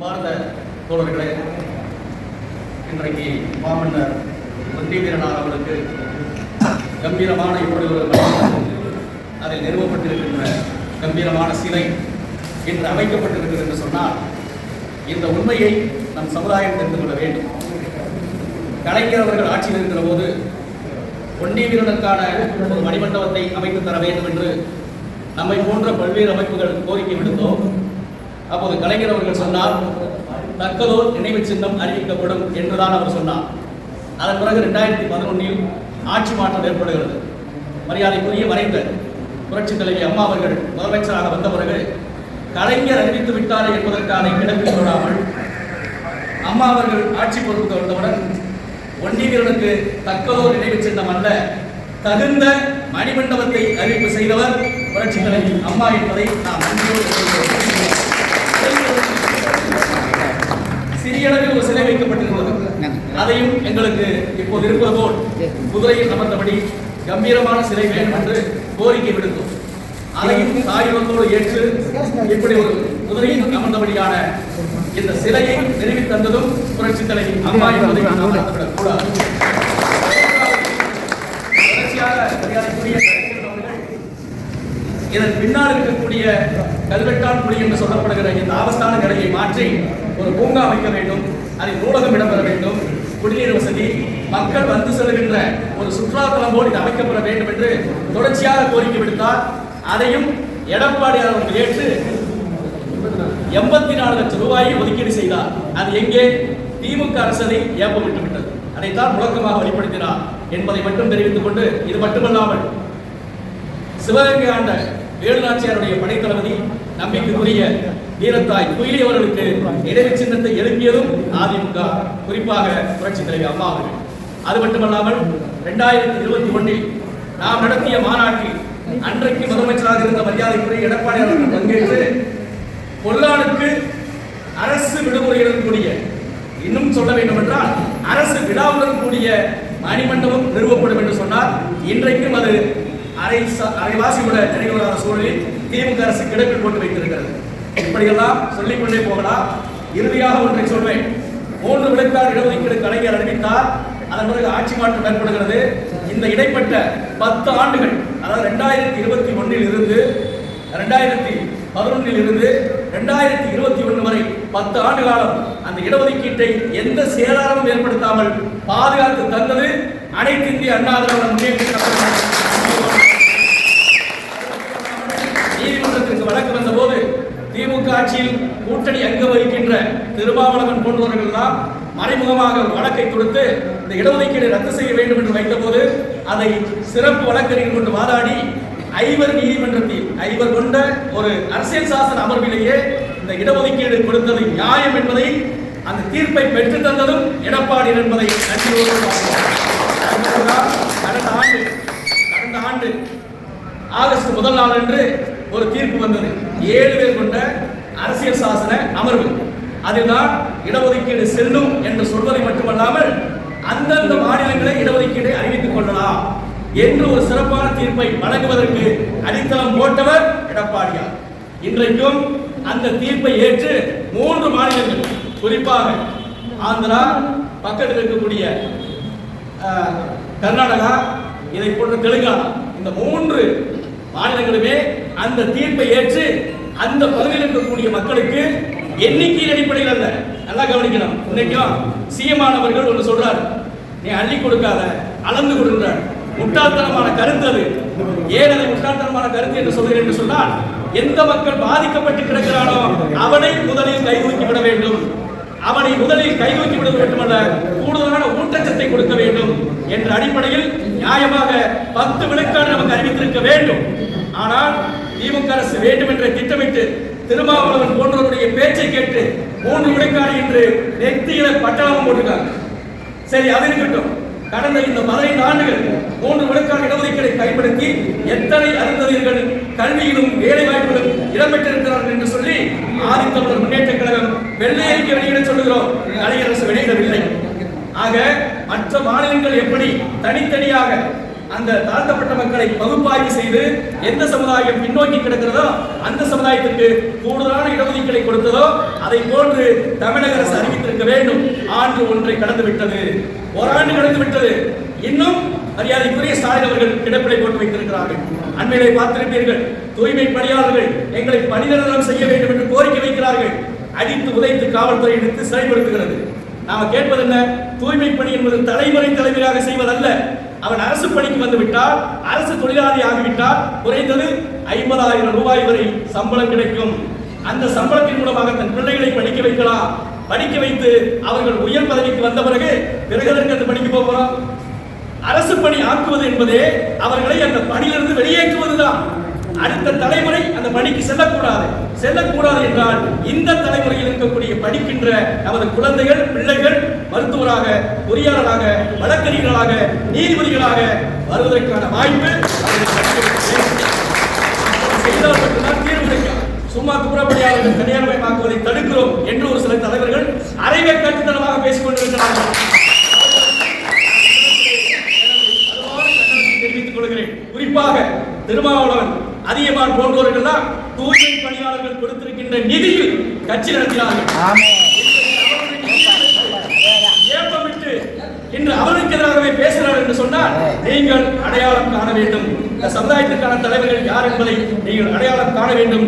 பாரத தோழர்களே இன்றைக்கு மாமன்னர் ஒன்றிய வீரனார் அவர்களுக்கு கம்பீரமான இப்படி ஒரு அதில் நிறுவப்பட்டிருக்கின்ற கம்பீரமான சிலை இன்று அமைக்கப்பட்டிருக்கிறது என்று சொன்னால் இந்த உண்மையை நம் சமுதாயம் தெரிந்து கொள்ள வேண்டும். கலைஞர் அவர்கள் ஆட்சியில் இருக்கிற போது ஒன்றிய வீரனுக்கான ஒரு மணிமண்டபத்தை அமைத்து தர வேண்டும் என்று நம்மை போன்ற பல்வேறு அமைப்புகள் கோரிக்கை விடுத்தோம். அப்போது கலைஞர் அவர்கள் சொன்னார் தக்கதோர் நினைவு சின்னம் அறிவிக்கப்படும் என்றுதான் அவர் சொன்னார். அதன் பிறகு ரெண்டாயிரத்தி பதினொன்னில் ஆட்சி மாற்றம் ஏற்படுகிறது. மரியாதைக்குரிய மறைந்த புரட்சித் தலைவி அம்மா அவர்கள் முதலமைச்சராக வந்த பிறகு கலைஞர் அறிவித்து விட்டாரே என்பதற்கான கிடப்பில் விடாமல் அம்மா அவர்கள் ஆட்சி பொறுப்புக்கு வந்தவுடன் ஒன்றிய தக்கதோர் நினைவு சின்னம் அல்ல தகுந்த மணிமண்டபத்தை அறிவிப்பு செய்தவர் புரட்சித் தலைவி அம்மா என்பதை நாம் நன்றியோடு சிறிய அளவில் ஒரு சிலை வைக்கப்பட்டிருந்தது அதையும் எங்களுக்கு இப்போது இருப்பது போல் குதிரையில் அமர்ந்தபடி கம்பீரமான சிலை வேண்டும் என்று கோரிக்கை விடுத்தோம். அதையும் தாயுடத்தோடு ஏற்று இப்படி ஒரு குதிரையில் அமர்ந்தபடியான இந்த சிலையை நிறுவி தந்ததும் புரட்சி தலைவி அம்மா என்பதை கூடாது இதன் பின்னால் இருக்கக்கூடிய கல்வெட்டான் குழி என்று சொல்லப்படுகிற இந்த ஆபஸ்தான நிலையை மாற்றி ஒரு பூங்கா அமைக்க வேண்டும் அதில் நூலகம் இடம்பெற வேண்டும். குடிநீர் வசதி மக்கள் வந்து செல்கின்ற ஒரு சுற்றுலாத்தலம் இது அமைக்கப்பட வேண்டும் என்று தொடர்ச்சியாக கோரிக்கை விடுத்தார். அதையும் எடப்பாடி அவர்கள் ஏற்று எண்பத்தி நாலு லட்சம் ரூபாயை ஒதுக்கீடு செய்தார். அது எங்கே? திமுக அரசு அதை ஏப்பமிட்டு விட்டது அதைத்தான் முழக்கமாக வெளிப்படுத்தினார் என்பதை மட்டும் தெரிவித்துக் கொண்டு இது மட்டுமல்லாமல் சிவகங்கை ஆண்ட வேலுநாச்சியாருடைய படைத்தளபதி நம்பிக்கைக்குரிய வீரத்தாய் குயிலி அவர்களுக்கு இடைவெளி சின்னத்தை எழுப்பியதும் அதிமுக குறிப்பாக புரட்சி தலைவி அம்மா அவர்கள். அது மட்டுமல்லாமல் இரண்டாயிரத்தி இருபத்தி ஒன்றில் நாம் நடத்திய மாநாட்டில் அன்றைக்கு முதலமைச்சராக இருந்த மரியாதைக்குரிய எடப்பாடி அவர்கள் பங்கேற்று பொருளாளுக்கு அரசு விடுமுறையுடன் கூடிய இன்னும் சொல்ல வேண்டும் என்றால் அரசு விழாவுடன் கூடிய மணிமண்டபம் நிறுவப்படும் என்று சொன்னார். இன்றைக்கும் அது அரை அரைவாசி கூட நிறைவேறாத சூழலில் திமுக அரசு கிடப்பில் போட்டு வைத்திருக்கிறது. இப்படியெல்லாம் சொல்லிக்கொண்டே போகலாம் இறுதியாக ஒன்றை சொல்வேன். மூன்று விழுக்காடு இடஒதுக்கீடு கலைஞர் அறிவித்தார். அதன் பிறகு ஆட்சி மாற்றம் ஏற்படுகிறது. இந்த இடைப்பட்ட பத்து ஆண்டுகள் அதாவது ரெண்டாயிரத்தி இருபத்தி ஒன்றில் இருந்து ரெண்டாயிரத்தி பதினொன்றில் இருந்து ரெண்டாயிரத்தி இருபத்தி ஒன்று வரை பத்து ஆண்டு காலம் அந்த இடஒதுக்கீட்டை எந்த சேதாரமும் ஏற்படுத்தாமல் பாதுகாத்து தந்தது அனைத்து இந்திய அண்ணா திராவிட முன்னேற்ற கழகம். நீதிமன்றத்திற்கு வழக்கு வந்தபோது திமுக ஆட்சியில் கூட்டணி அங்கு வகிக்கின்ற திருமாவளவன் போன்றவர்கள் தான் மறைமுகமாக வழக்கை கொடுத்து இந்த இடஒதுக்கீடு ரத்து செய்ய வேண்டும் என்று வைத்தபோது அதை சிறப்பு வழக்கறிஞர் கொண்டு வாதாடி ஐவர் நீதிமன்றத்தில் ஐவர் கொண்ட ஒரு அரசியல் சாசன அமர்விலேயே இந்த இடஒதுக்கீடு கொடுத்தது நியாயம் என்பதை அந்த தீர்ப்பை பெற்று தந்ததும் எடப்பாடி என்பதை நன்றியோடு கடந்த ஆண்டு கடந்த ஆண்டு ஆகஸ்ட் முதல் நாள் அன்று ஒரு தீர்ப்பு வந்தது. ஏழு பேர் கொண்ட அரசியல் சாசன அமர்வு. அதில்தான் இடஒதுக்கீடு செல்லும் என்று சொல்வதை மட்டுமல்லாமல் அந்தந்த மாநிலங்களை இடஒதுக்கீடு அறிவித்துக் கொள்ளலாம் என்று ஒரு சிறப்பான தீர்ப்பை வழங்குவதற்கு அடித்தளம் போட்டவர் எடப்பாடியார். இன்றைக்கும் அந்த தீர்ப்பை ஏற்று மூன்று மாநிலங்கள் குறிப்பாக ஆந்திரா பக்கத்தில் இருக்கக்கூடிய கர்நாடகா இதை போன்ற தெலுங்கானா இந்த மூன்று மாநிலங்களுமே அந்த தீர்ப்பை ஏற்று அந்த பகுதியில் இருக்கக்கூடிய மக்களுக்கு எண்ணிக்கையின் அடிப்படையில் அல்ல. நல்லா கவனிக்கணும். இன்னைக்கும் சீமானவர்கள் ஒன்று சொல்றார். நீ அள்ளி கொடுக்காத அளந்து கொடுக்கிறார் முட்டாள்தனமான கருத்து அது. ஏன் அதை முட்டாள்தனமான கருத்து என்று சொல்கிறேன் என்று சொன்னால் எந்த மக்கள் பாதிக்கப்பட்டு கிடக்கிறானோ அவனை முதலில் கைதூக்கி விட வேண்டும். அவனை முதலில் கைதூக்கி விட மட்டுமல்ல கூடுதலான ஊட்டச்சத்தை கொடுக்க வேண்டும் என்ற அடிப்படையில் நியாயமாக பத்து விழுக்காடு நமக்கு அறிவித்திருக்க வேண்டும். ஆனால் திமுக அரசு வேண்டும் என்று திட்டமிட்டு திருமாவளவன் போன்றவருடைய பேச்சை கேட்டு மூன்று விழுக்காடு என்று நெத்தியில பட்டாளம் போட்டிருக்காங்க. சரி அது இருக்கட்டும். கடந்த இந்த பதினைந்து ஆண்டுகள் மூன்று விழுக்காடு இடஒதுக்கீடை பயன்படுத்தி எத்தனை அருந்ததியர்கள் கல்வியிலும் வேலை வாய்ப்பிலும் இடம்பெற்றிருக்கிறார்கள் என்று சொல்லி ஆதித்தமிழர் முன்னேற்ற கழகம் வெள்ளை அறிக்கை வெளியிட சொல்லுகிறோம். கலைஞர் அரசு வெளியிடவில்லை. ஆக மற்ற மாநிலங்கள் எப்படி தனித்தனியாக அந்த தாழ்த்தப்பட்ட மக்களை பகுப்பாய்வு செய்து எந்த சமுதாயம் பின்னோக்கி கிடக்கிறதோ அந்த சமுதாயத்திற்கு கூடுதலான இடஒதுக்கீடை கொடுத்ததோ அதை போன்று தமிழக அரசு அறிவித்திருக்க வேண்டும். ஆண்டு ஒன்றை கடந்து விட்டது ஓராண்டு கடந்து விட்டது இன்னும் மரியாதைக்குரிய ஸ்டாலின் அவர்கள் கிடப்பிலை போட்டு வைத்திருக்கிறார்கள். அண்மையிலே பார்த்திருப்பீர்கள் தூய்மை பணியாளர்கள் எங்களை பணிநிரந்தரம் செய்ய வேண்டும் என்று கோரிக்கை வைக்கிறார்கள். அடித்து உதைத்து காவல்துறை எடுத்து சிறைப்படுத்துகிறது. நாம கேட்பது என்ன? தூய்மை பணி என்பது தலைமுறை தலைமையாக செய்வதல்ல. அவன் அரசு பணிக்கு வந்து விட்டால் அரசு தொழிலாளி ஆகிவிட்டால் குறைந்தது ஐம்பதாயிரம் ரூபாய் வரை சம்பளம் கிடைக்கும். அந்த சம்பளத்தின் மூலமாக தன் பிள்ளைகளை படிக்க வைக்கலாம். படிக்க வைத்து அவர்கள் உயர் பதவிக்கு வந்த பிறகு பிறகு அந்த பணிக்கு போகிறோம் அரசு பணி ஆக்குவது என்பதே அவர்களை அந்த பணியிலிருந்து வெளியேற்றுவதுதான். அடுத்த தலைமுறை அந்த பணிக்கு செல்லக்கூடாது. செல்லக்கூடாது என்றால் இந்த தலைமுறையில் இருக்கக்கூடிய படிக்கின்ற நமது குழந்தைகள் பிள்ளைகள் மருத்துவராக பொறியாளராக வழக்கறிஞர்களாக நீதிபதிகளாக வருவதற்கான வாய்ப்பு அவர்களுக்கு கிடைக்க வேண்டும். செய்தால் மட்டும்தான் தீர்வு கிடைக்கும். சும்மா தடுக்கிறோம் என்று ஒரு சில தலைவர்கள் அரைவே கட்டுத்தனமாக பேசிக் கொண்டிருக்கிறார்கள் அதுபோல கண்டனத்தை தெரிவித்துக் கொள்கிறேன் குறிப்பாக திருமாவளவன் அதியமான் போன்றவர்கள் தான் தூய்மை பணியாளர்கள் கொடுத்திருக்கின்ற நிதியில் கட்சி நடத்தினார்கள். ஏப்பமிட்டு இன்று அவருக்கு எதிராகவே பேசுகிறார் என்று சொன்னால் நீங்கள் அடையாளம் காண வேண்டும். இந்த சமுதாயத்திற்கான தலைவர்கள் யார் என்பதை நீங்கள் அடையாளம் காண வேண்டும்.